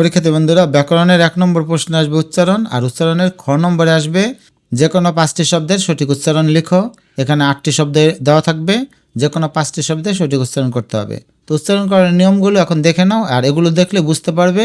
পরীক্ষার্থী বন্ধুরা, ব্যাকরণের এক নম্বর প্রশ্নে আসবে উচ্চারণ আর উচ্চারণের খ নম্বরে আসবে যে কোনো পাঁচটি শব্দের সঠিক উচ্চারণ লিখো। এখানে আটটি শব্দ দেওয়া থাকবে যে কোনো পাঁচটি শব্দের সঠিক উচ্চারণ করতে হবে। তো উচ্চারণ করার নিয়মগুলো এখন দেখে নাও আর এগুলো দেখলে বুঝতে পারবে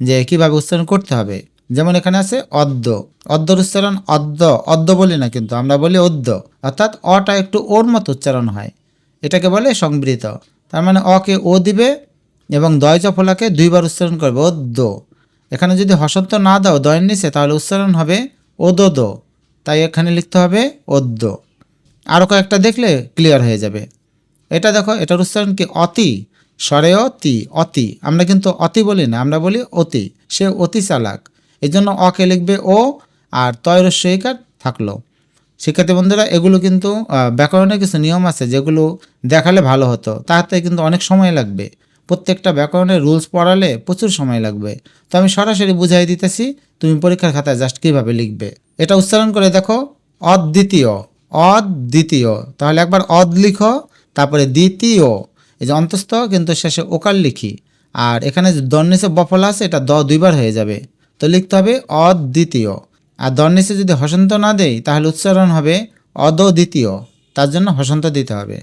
যে কীভাবে উচ্চারণ করতে হবে। যেমন এখানে আছে অদ্য। অদ্যর উচ্চারণ অদ্য। অদ্য বলি না কিন্তু, আমরা বলি অদ্য। অর্থাৎ অটা একটু ওর মতো উচ্চারণ হয়। এটাকে বলে সংবৃত। তার মানে অকে ও দিবে এবং দয় চফলাকে দুইবার উচ্চারণ করবে অদ্য এখানে যদি হসন্ত না দাও দয়ের নিচে, তাহলে উচ্চারণ হবে ওদোদ। তাই এখানে লিখতে হবে অদ্য আরও কয়েকটা দেখলে ক্লিয়ার হয়ে যাবে। এটা দেখো, এটার উচ্চারণ কি? অতি। স্বরে অতি অতি। আমরা কিন্তু অতি বলি না, আমরা বলি অতি। সে অতি চালাক। এই জন্য অকে লিখবে ও, আর তয়রস্বইকার থাকল। শিক্ষার্থী বন্ধুরা, এগুলো কিন্তু ব্যাকরণের কিছু নিয়ম আছে যেগুলো দেখালে ভালো হতো। তাতে কিন্তু অনেক সময় লাগবে। প্রত্যেকটা ব্যাকরণের রুলস পড়ালে প্রচুর সময় লাগবে। তো আমি সরাসরি বুঝাই দিতেছি, তুমি পরীক্ষার খাতায় জাস্ট কীভাবে লিখবে। এটা উচ্চারণ করে দেখো, অদ্বিতীয় অদ্বিতীয়। তাহলে একবার অদ লিখো, তারপরে দ্বিতীয়। এই যে অন্তস্থ, কিন্তু শেষে ওকার লিখি। আর এখানে যে দর্নিসে বফল আছে, এটা দ দুইবার হয়ে যাবে। তো লিখতে হবে অদ্বিতীয়। আর দর্নিসে যদি হসন্ত না দেই, তাহলে উচ্চারণ হবে অদ্বিতীয় তার জন্য হসন্ত দিতে হবে।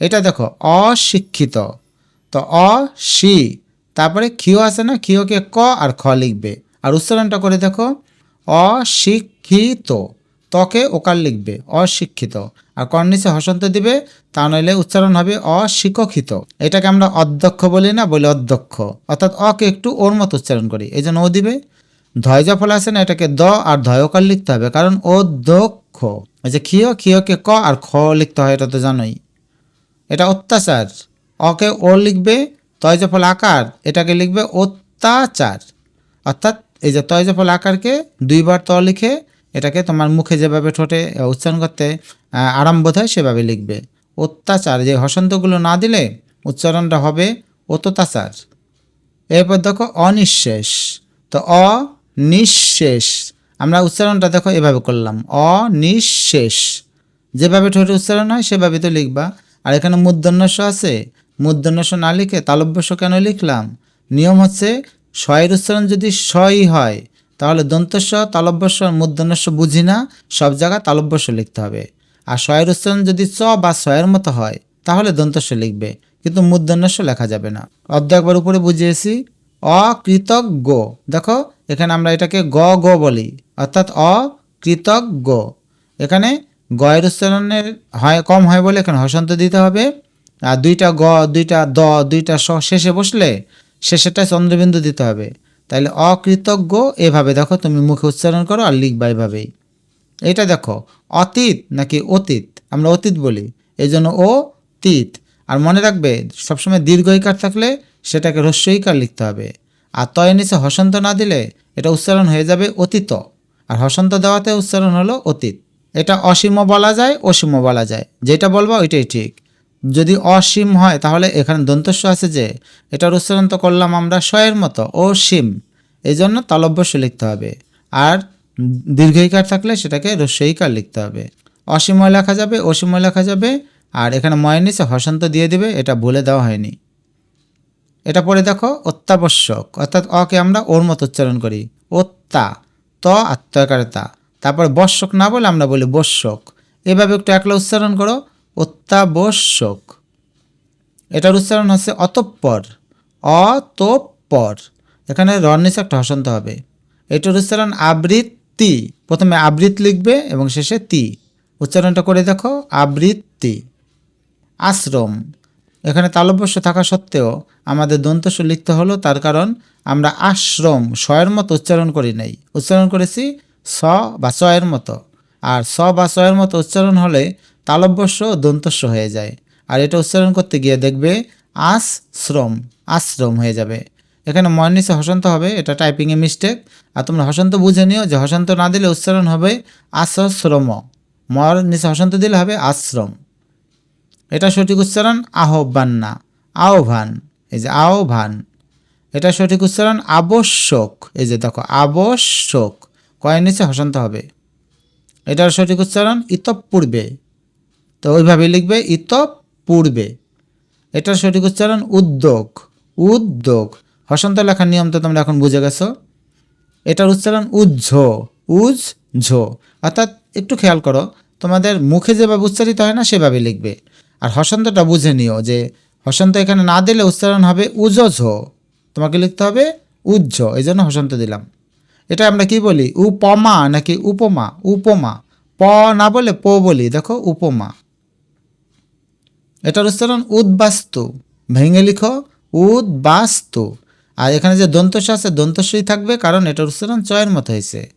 এটা দেখো, অশিক্ষিত। তো অ, শি। তারপরে ক্ষিয় আছে না? ক্ষিয়কে ক আর খ লিখবে। আর উচ্চারণটা করে দেখো। অশিক্ষিত। তকে ওকার লিখবে। অশিক্ষিত। আর কর্নিসে হসন্ত দিবে। তা নইলে উচ্চারণ হবে অশিক্ষিত। এটাকে আমরা অধ্যক্ষ বলি না? বলি অধ্যক্ষ। অর্থাৎ অকে একটু ওর মতো উচ্চারণ করি। এই জন্য ও দিবে। ধয় যা ফল আছে না? এটাকে দ আর ধয়কার লিখতে হবে। কারণ অধ্যক্ষ। এই যে ক্ষিয়, ক্ষিয়কে ক আর খ লিখতে হয়, এটা তো জানোই। এটা অত্যাচার। অকে ও লিখবে তয়জফল আকার এটাকে লিখবে অত্যাচার। অর্থাৎ এই যে তয়জফল আকারকে দুইবার ত লিখে এটাকে তোমার মুখে যেভাবে ঠোঁটে উচ্চারণ করতে আহ, আরাম বোধ হয় সেভাবে লিখবে। অত্যাচার যে হসন্তগুলো না দিলে উচ্চারণটা হবে অত্যাচার এরপর দেখো অনিঃশেষ। তো অনিঃশেষ আমরা উচ্চারণটা দেখো এভাবে করলাম। অনিঃশেষ যেভাবে ঠোঁটে উচ্চারণ হয় সেভাবে তো লিখবা। আর এখানে মূর্ধন্যস্য আছে মূর্ধন্যস্য না লিখে তালব্যস্য কেন লিখলাম? নিয়ম হচ্ছে শয়ের উচ্চারণ যদি শই হয়, তাহলে দন্তস্ব তালব্যস্য আর মূর্ধন্যস্য বুঝি না, সব জায়গায় তালব্যস্য লিখতে হবে। আর শয়ের উচ্চারণ যদি চ বা শয়ের মতো হয়, তাহলে দন্তস্ব লিখবে, কিন্তু মূর্ধন্যস্য লেখা যাবে না। অর্ধ একবার উপরে বুঝিয়েছি, অকৃতজ্ঞ। দেখো, এখানে আমরা এটাকে গ গ বলি, অর্থাৎ অকৃতজ্ঞ। এখানে গয়ের উচ্চারণের হয়, কম হয় বলে এখানে হসন্ত দিতে হবে। আর দুইটা গ, দুইটা দ, দুইটা স শেষে বসলে শেষেরটা চন্দ্রবিন্দু দিতে হবে। তাহলে অকৃতজ্ঞ এভাবে দেখো তুমি মুখে উচ্চারণ করো আর লিখবা এভাবেই। এটা দেখো, অতীত নাকি অতীত? আমরা অতীত বলি এই জন্য ও তিত আর মনে রাখবে, সবসময় দীর্ঘইকার থাকলে সেটাকে হ্রস্বইকার লিখতে হবে। আর তয় নিচে হসন্ত না দিলে এটা উচ্চারণ হয়ে যাবে অতীত। আর হসন্ত দেওয়াতে উচ্চারণ হলো অতীত। এটা অসীম বলা যায় অসীম বলা যায়। যেটা বলব ওইটাই ঠিক। যদি অসীম হয়, তাহলে এখানে দন্তস্ব আছে যে, এটার উচ্চারণ তো করলাম আমরা শয়ের মতো, অসীম। এই জন্য তালব্যস্য লিখতে হবে। আর দীর্ঘইকার থাকলে সেটাকে রস্যইকার লিখতে হবে। অসীময় লেখা যাবে, অসীময় লেখা যাবে, আর এখানে ময়ের নিচে হসন্ত দিয়ে দিবে, এটা বলে দেওয়া হয়নি। এটা পড়ে দেখো, অত্যাবশ্যক, অর্থাৎ অকে আমরা ওর মতো উচ্চারণ করি। অত্যা, ত আত্মকারে তা তারপর বশ্যক না বলে আমরা বলি বশ্যক। এভাবে একটু একলা উচ্চারণ করো অত্যাবশ্যক। এটার উচ্চারণ হচ্ছে অতঃপর অতঃপর। এখানে রর নিচে একটা হসন্ত হবে। এটার উচ্চারণ আবৃত্তি। প্রথমে আবৃত লিখবে এবং শেষে তি। উচ্চারণটা করে দেখো, আবৃত্তি। আশ্রম। এখানে তালব্যস্য থাকা সত্ত্বেও আমাদের দন্তস্ব লিখতে হলো, তার কারণ আমরা আশ্রম, স্বয়ের মতো উচ্চারণ করি নাই। উচ্চারণ করেছি স বা চয়ের মতো। আর স বা চয়ের মতো উচ্চারণ হলে তালব্যস্য ও দন্তস্ব হয়ে যায়। আর এটা উচ্চারণ করতে গিয়ে দেখবে আশ্রম আশ্রম হয়ে যাবে। এখানে ময়ের নিচে হসন্ত হবে, এটা টাইপিংয়ে মিস্টেক আর তোমরা হসন্ত বুঝে নিও যে হসন্ত না দিলে উচ্চারণ হবে আশ্রম মর নিচে হসন্ত দিলে হবে আশ্রম এটা সঠিক উচ্চারণ আহ্বান না আহ্বান। এই যে আহ্বান। এটা সঠিক উচ্চারণ আবশ্যক। এই যে দেখো, আবশ্যক। কয়ের নিচে হসন্ত হবে। এটার সঠিক উচ্চারণ ইতপূর্বে। তো ওইভাবে লিখবে ইত পূর্বে। এটার সঠিক উচ্চারণ উদ্যোগ। উদ্যোগ। হসন্ত লেখার নিয়ম তো তোমরা এখন বুঝে গেছো। এটার উচ্চারণ উজ্ঝ উজ ঝো অর্থাৎ একটু খেয়াল করো, তোমাদের মুখে যেভাবে উচ্চারিত হয় না, সেভাবে লিখবে। আর হসন্তটা বুঝে নিও যে হসন্ত এখানে না দিলে উচ্চারণ হবে উজঝ। তোমাকে লিখতে হবে উজ্জ এই জন্য হসন্ত দিলাম। এটা আমরা কি বলি? উপমা নাকি উপমা? উপমা। প না বলে প বলি। দেখো, উপমা। এটার উচ্চারণ উদ্বাস্তু। ভেঙে লিখো, উদ্বাস্তু। আর এখানে যে দন্তস্ব আছে দন্তস্বই থাকবে কারণ এটার উচ্চারণ চয়ের মতো হয়েছে।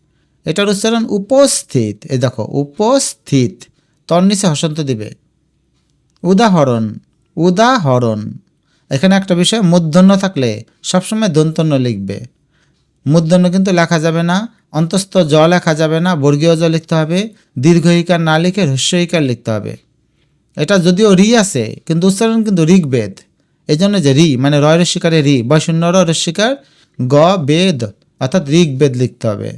এটার উচ্চারণ উপস্থিত। এই দেখো, উপস্থিত। তর নিচে হসন্ত দিবে। উদাহরণ উদাহরণ। এখানে একটা বিষয় মূর্ধন্য থাকলে সবসময় দন্তন্য লিখবে। মূর্ধন্য কিন্তু লেখা যাবে না, অন্তস্থ জ লেখা যাবে না, বর্গীয় জ লিখতে হবে দীর্ঘইকার না লিখে হ্রস্বইকার লিখতে হবে। এটা যদিও রি আছে, কিন্তু উচ্চারণ কিন্তু ঋগ্বেদ। এই জন্য যে রি মানে রয় রস্বীকারে রি বা শূন্য রস্বীকার গ, বেদ, অর্থাৎ ঋগ্বেদ লিখতে হবে।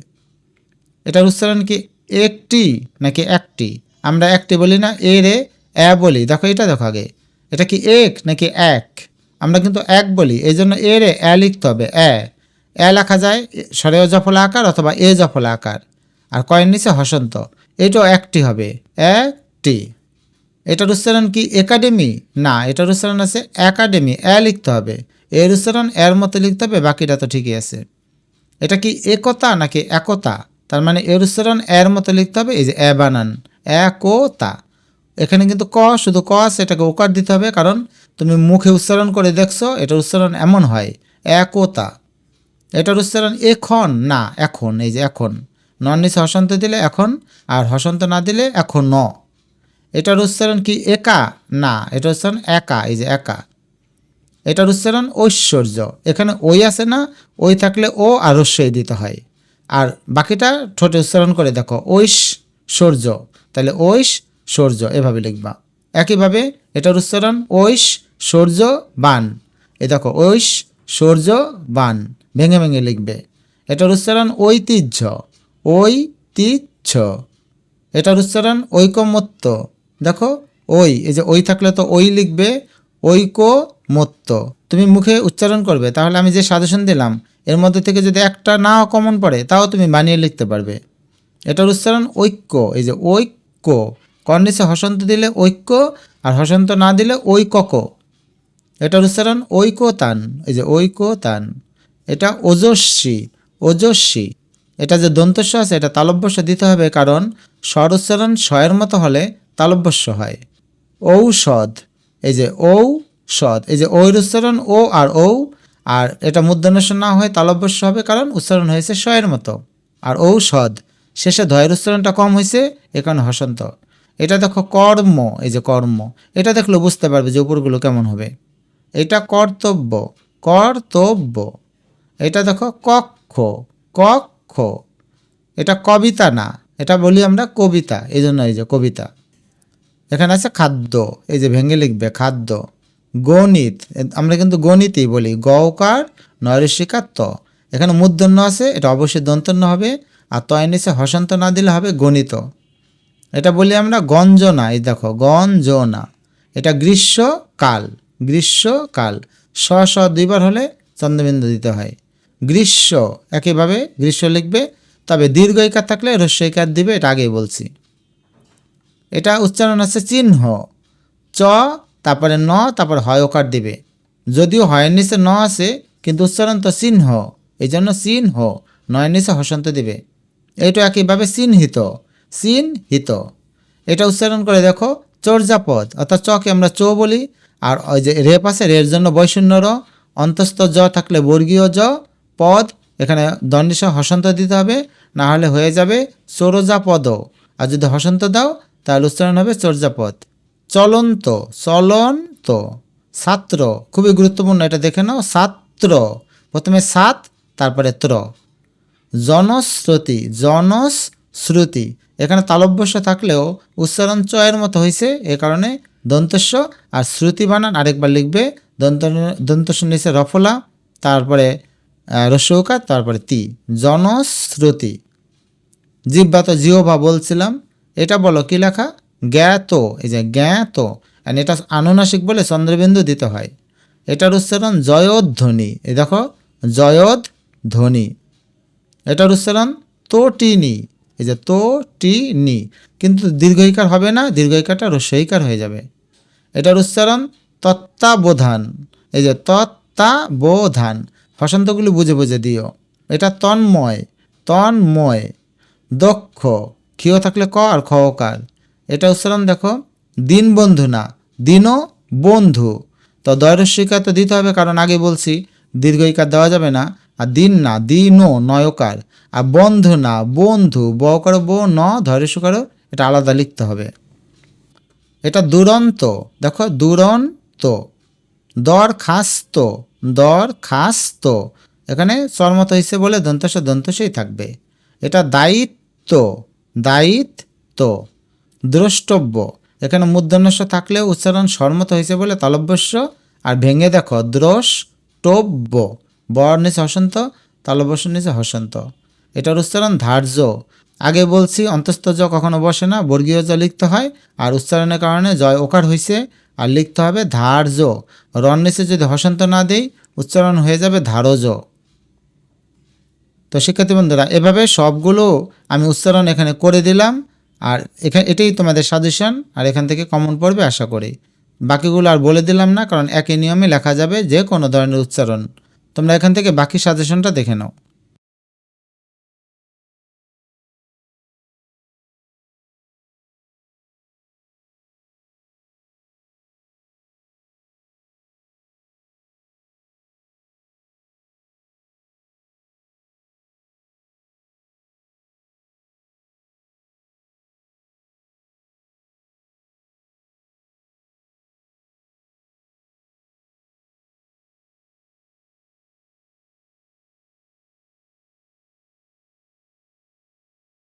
এটার উচ্চারণ কি একটি নাকি একটি? আমরা একটি বলি না, এ রে, এ বলি। দেখো, এটা দেখো আগে। এটা কি এক নাকি এক? আমরা কিন্তু এক বলি এই জন্য এ রে, এ লিখতে হবে, এ। এ লেখা যায় সরেও জফলা আকার অথবা এ জফলা আকার। আর কয়ের নিচে হসন্ত। এটাও একটি হবে একটি এটার উচ্চারণ কি একাডেমি? না এটার উচ্চারণ আছে একাডেমি। এ লিখতে হবে। এর উচ্চারণ এর মতো লিখতে হবে, বাকিটা তো ঠিকই আছে। এটা কি একতা নাকি একতা? তার মানে এর উচ্চারণ এর মতো লিখতে হবে, এই যে এ বানান। একতা। এখানে কিন্তু ক, শুধু ক আছে, এটাকে ওকার দিতে হবে, কারণ তুমি মুখে উচ্চারণ করে দেখছ এটার উচ্চারণ এমন হয়। একতা। এটার উচ্চারণ এখন, না, এখন, এই যে এখন। নন নিচে হসন্ত দিলে এখন, আর হসন্ত না দিলে এখন ন। এটার উচ্চারণ কি একা? না এটার উচ্চারণ একা, এই যে একা। এটার উচ্চারণ ঐশ্বর্য। এখানে ওই আছে না ওই থাকলে ও আর রস্যই দিতে হয়। আর বাকিটা ঠোঁটে উচ্চারণ করে দেখো ঐশ সূর্য তাহলে ঐশ সূর্য এভাবে লিখবা। একইভাবে এটার উচ্চারণ ঐশ সূর্য বান এ দেখো ঐশ সূর্য বান ভেঙে ভেঙে লিখবে। এটার উচ্চারণ ঐতিহ্য ঐতিহ্য। এটার উচ্চারণ ঐকমত্য। দেখো, ওই, এই যে ওই থাকলে তো ওই লিখবে ঐকমত্য তুমি মুখে উচ্চারণ করবে, তাহলে আমি যে সাজেশন দিলাম, এর মধ্যে থেকে যদি একটা না কমন পড়ে, তাও তুমি বানিয়ে লিখতে পারবে। এটার উচ্চারণ ঐক্য, এই যে ঐক্য। কর্নিসে হসন্ত দিলে ঐক্য, আর হসন্ত না দিলে ঐকক এটার উচ্চারণ ঐকতান, এই যে ঐকতান। এটা ওজস্বী ওজস্বী। এটা যে দন্তস্ব আছে, এটা তালব্যস্য দিতে হবে, কারণ স্বর উচ্চারণ স্বয়ের মতো হলে তালব্যস্য হয়। ঔষধ, এই যে ঔষধ, এই যে ঐর উচ্চারণ ও আর ঔ, আর এটা মূর্ধন্যস্য না হয় তালব্যস্য হবে কারণ উচ্চারণ হয়েছে স্বয়ের মতো। আর ঔষধ, শেষে ধয়ের উচ্চারণটা কম হয়েছে, এ কারণে হসন্ত। এটা দেখো কর্ম, এই যে কর্ম, এটা দেখলে বুঝতে পারবে যে উপরগুলো কেমন হবে। এটা কর্তব্য কর্তব্য। এটা দেখো কক্ষ কক্ষ। এটা কবিতা না, এটা বলি আমরা কবিতা, এই জন্য এই যে কবিতা। এখানে আছে খাদ্য, এই যে ভেঙে লিখবে খাদ্য। গণিত, আমরা কিন্তু গণিতই বলি গকার নয়রসিকার ত। এখানে মূর্ধন্য আছে, এটা অবশ্যই দন্তন্য হবে, আর তয় নিচে হসন্ত না দিলে হবে গণিত। এটা বলি আমরা গঞ্জনা, এই দেখো, গঞ্জনা। এটা গ্রীষ্মকাল গ্রীষ্মকাল। স স দুইবার হলে চন্দ্রবিন্দু দিতে হয়। গ্রীষ্ম একইভাবে গ্রীষ্ম লিখবে, তবে দীর্ঘইকার থাকলে হ্রস্বইকার দিবে, এটা আগেই বলছি। এটা উচ্চারণ আছে চিহ্ন। চ, তারপরে ন, তারপরে হয় ওকার দিবে। যদিও হয়ের নিচে ন আছে, কিন্তু উচ্চারণ তো চিহ্ন। এই জন্য চিহ্ন। নয়ের নিচে হসন্ত দেবে। এইটা একইভাবে চিহ্নিত। চিহ্নিত। এটা উচ্চারণ করে দেখো, চর্যাপদ। অর্থাৎ চকে আমরা চৌ বলি, আর ওই যে রেপ আছে রের জন্য বৈশূন্য র। অন্তস্থ জ থাকলে বর্গীয় জ। পদ, এখানে দণ্ডিস হসন্ত দিতে হবে, না হলে হয়ে যাবে চোরজাপদ আর যদি হসন্ত দাও তাহলে উচ্চারণ হবে চর্যাপদ। চলন্ত চলন্ত, ছাত্র, খুবই গুরুত্বপূর্ণ, এটা দেখে নাও, ছাত্র। প্রথমে সাত, তারপরে ত্র। জনশ্রুতি জনশ্রুতি। এখানে তালব্যস্য থাকলেও উচ্চারণ চয়ের মতো হয়েছে এ কারণে দন্তস্য আর শ্রুতি বানান আরেকবার লিখবে, দন্ত, দন্তস্য নিচে রফলা তারপরে রস্যকার তারপরে তি। জনশ্রুতি। জিব্বা তো জিওভা বলছিলাম। এটা বলো, কি লেখা? জ্ঞাত, এই যে জ্ঞাত আর এটা আনুনাসিক বলে চন্দ্রবিন্দু দিতে হয়। এটার উচ্চারণ জয়োধ্বনি, এই দেখো জয়দ ধ্বনি এটার উচ্চারণ তোটিনি, এই যে তো টি নি কিন্তু দীর্ঘইকার হবে না, দীর্ঘইকারটা রস্যইকার হয়ে যাবে। এটার উচ্চারণ তত্ত্বাবোধান, এই যে তত্ত্বাবোধান। হসন্তগুলি বুঝে বুঝে দিও। এটা তন্ময় তন্ময়, দক্ষ। ক্ষীয় থাকলে ক আর খ কার? এটা উচ্চারণ দেখো, দিন বন্ধু না, দিনও বন্ধু। তো দয়রস্বীকার তো দিতে হবে, কারণ আগে বলছি দীর্ঘইকার দেওয়া যাবে না। আর দিন না, দিনও নয়কার আর বন্ধু না, বন্ধু, ব করো ব, ন ধৈর্যস্বীকারও এটা আলাদা লিখতে হবে। এটা দুরন্ত, দেখো, দুরন্ত। দরখাস্ত দরখাস্ত এখানে চর্মত হিসেবে বলে দন্তস দন্তসই থাকবে। এটা দায়িত্ব। দায়িত্ব, দ্রষ্টব্য। এখানে মূর্ধন্যস্য থাকলেও উচ্চারণ সর্মত হয়েছে বলে তালব্যস্য। আর ভেঙে দেখো, দ্রষ্টব্য। বর নিচে হসন্ত, তালব্যস্য নিচে হসন্ত। এটার উচ্চারণ ধার্য। আগে বলছি, অন্তস্থ জ কখনো বসে না, বর্গীয় জ লিখতে হয়। আর উচ্চারণের কারণে জয় ওকার হয়েছে আর লিখতে হবে ধার্য। রন নিচে যদি হসন্ত না দেই, উচ্চারণ হয়ে যাবে ধারজ। তো শিক্ষার্থী বন্ধুরা, এভাবে সবগুলো আমি উচ্চারণ এখানে করে দিলাম, আর এখানে, এটাই তোমাদের সাজেশন আর এখান থেকে কমন পড়বে আশা করি। বাকিগুলো আর বলে দিলাম না, কারণ একই নিয়মে লেখা যাবে যে কোনো ধরনের উচ্চারণ। তোমরা এখান থেকে বাকি সাজেশনটা দেখে নাও।